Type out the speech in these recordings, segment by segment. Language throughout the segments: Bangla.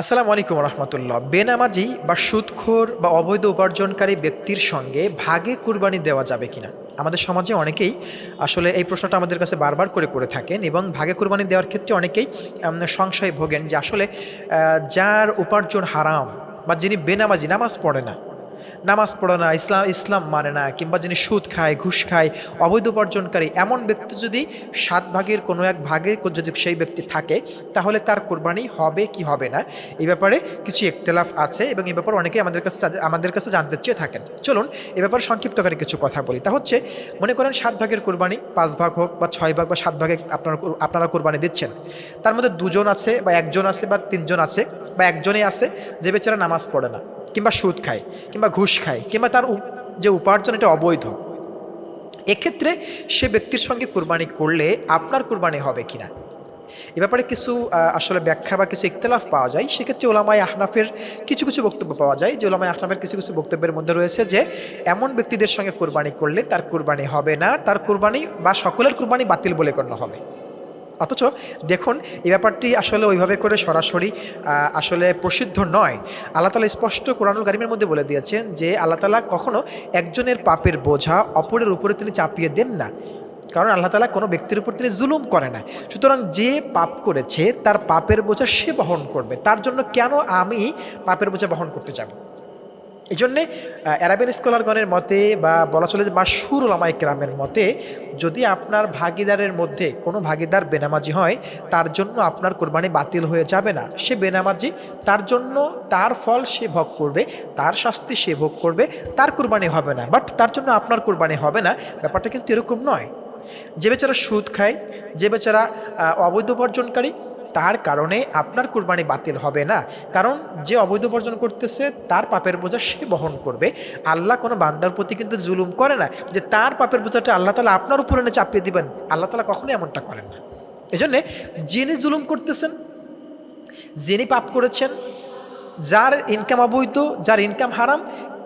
আসসালামু আলাইকুম রহমতুল্লাহ। বেনামাজি বা সুদখোর বা অবৈধ উপার্জনকারী ব্যক্তির সঙ্গে ভাগে কুরবানি দেওয়া যাবে কিনা? আমাদের সমাজে অনেকেই আসলে এই প্রশ্নটা আমাদের কাছে বারবার করে করে থাকেন এবং ভাগে কুরবানি দেওয়ার ক্ষেত্রে অনেকেই সংশয় ভোগেন যে আসলে যার উপার্জন হারাম বা যিনি বেনামাজি, নামাজ পড়ে না নামাজ পড়ে না, ইসলাম ইসলাম মানে না, কিংবা যিনি সুদ খায়, ঘুষ খায়, অবৈধ উপার্জনকারী, এমন ব্যক্তি যদি সাত ভাগের কোনো এক ভাগের যদি সেই ব্যক্তি থাকে, তাহলে তার কোরবানি হবে কি হবে না? এই ব্যাপারে কিছু একতলাফ আছে এবং এই ব্যাপারে অনেকেই আমাদের কাছে আমাদের কাছে জানতে চেয়ে থাকেন। চলুন, এ ব্যাপারে সংক্ষিপ্তকারী কিছু কথা বলি। তা হচ্ছে, মনে করেন সাত ভাগের কোরবানি, পাঁচ ভাগ হোক বা ছয় ভাগ বা সাত ভাগে আপনারা আপনারা কোরবানি দিচ্ছেন। তার মধ্যে দুজন আছে বা একজন আছে বা তিনজন আছে বা একজনই আছে যে বেচারা নামাজ পড়ে না। কিংবা সুদ খায়, কিংবা ঘুষ খায়, কিংবা তার যে উপার্জন এটা অবৈধ। এক্ষেত্রে সে ব্যক্তির সঙ্গে কুরবানি করলে আপনার কুরবানি হবে কিনা? এ ব্যাপারে কিছু আসলে ব্যাখ্যা বা কিছু ইখতলাফ পাওয়া যায়। সেক্ষেত্রে ওলামাই আহনাফের কিছু কিছু বক্তব্য পাওয়া যায়। যে ওলামাই আহনাফের কিছু কিছু বক্তব্যের মধ্যে রয়েছে যে, এমন ব্যক্তিদের সঙ্গে কুরবানি করলে তার কুরবানি হবে না, তার কুরবানি বা সকলের কুরবানি বাতিল বলে গণ্য হবে। অথচ দেখুন, এই ব্যাপারটি আসলে ওইভাবে করে সরাসরি আসলে প্রসিদ্ধ নয়। আল্লাহ তালা স্পষ্ট কোরআনুল কারিমের মধ্যে বলে দিয়েছেন যে, আল্লাহ তালা কখনো একজনের পাপের বোঝা অপরের উপরে তিনি চাপিয়ে দেন না। কারণ আল্লাহ তালা কোনো ব্যক্তির উপর তিনি জুলুম করে না। সুতরাং যে পাপ করেছে, তার পাপের বোঝা সে বহন করবে। তার জন্য কেন আমি পাপের বোঝা বহন করতে যাব? এই জন্যে অ্যারাবিয়ান স্কলারগণের মতে বা বলা চলে যে মাসুর ওলামাই কেরামের মতে, যদি আপনার ভাগিদারের মধ্যে কোনো ভাগিদার বেনামাজি হয়, তার জন্য আপনার কোরবানি বাতিল হয়ে যাবে না। সে বেনামাজি, তার জন্য তার ফল সে ভোগ করবে, তার শাস্তি সে ভোগ করবে, তার কোরবানি হবে না। বাট তার জন্য আপনার কোরবানি হবে না, ব্যাপারটা কিন্তু এরকম নয়। যে বেচারা সুদ খায়, যে বেচারা অবৈধ উপার্জনকারী তার কারণে আপনার কুরবানি বাতিল হবে না। কারণ যে অবৈধ উপার্জন করতেছে, তার পাপের বোঝা সে বহন করবে। আল্লাহ কোনো বান্দার প্রতি কিন্তু জুলুম করে না যে তার পাপের বোঝাটা আল্লাহ তালা আপনার উপরে এনে চাপিয়ে দিবেন। আল্লাহ তালা কখনোই এমনটা করেন না। এই জন্যে যিনি জুলুম করতেছেন, যিনি পাপ করেছেন, যার ইনকাম অবৈধ, যার ইনকাম হারাম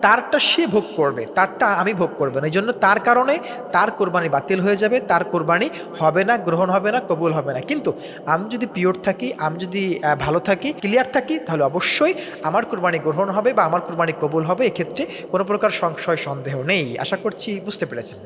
তারটা সে ভোগ করবে, তারটা আমি ভোগ করব না। এই জন্য তার কারণে তার কোরবানি বাতিল হয়ে যাবে, তার কোরবানি হবে না, গ্রহণ হবে না, কবুল হবে না। কিন্তু আমি যদি পিওর থাকি, আমি যদি ভালো থাকি ক্লিয়ার থাকি, তাহলে অবশ্যই আমার কোরবানি গ্রহণ হবে বা আমার কোরবানি কবুল হবে। এক্ষেত্রে কোনো প্রকার সংশয়, সন্দেহ নেই। আশা করছি বুঝতে পেরেছেন।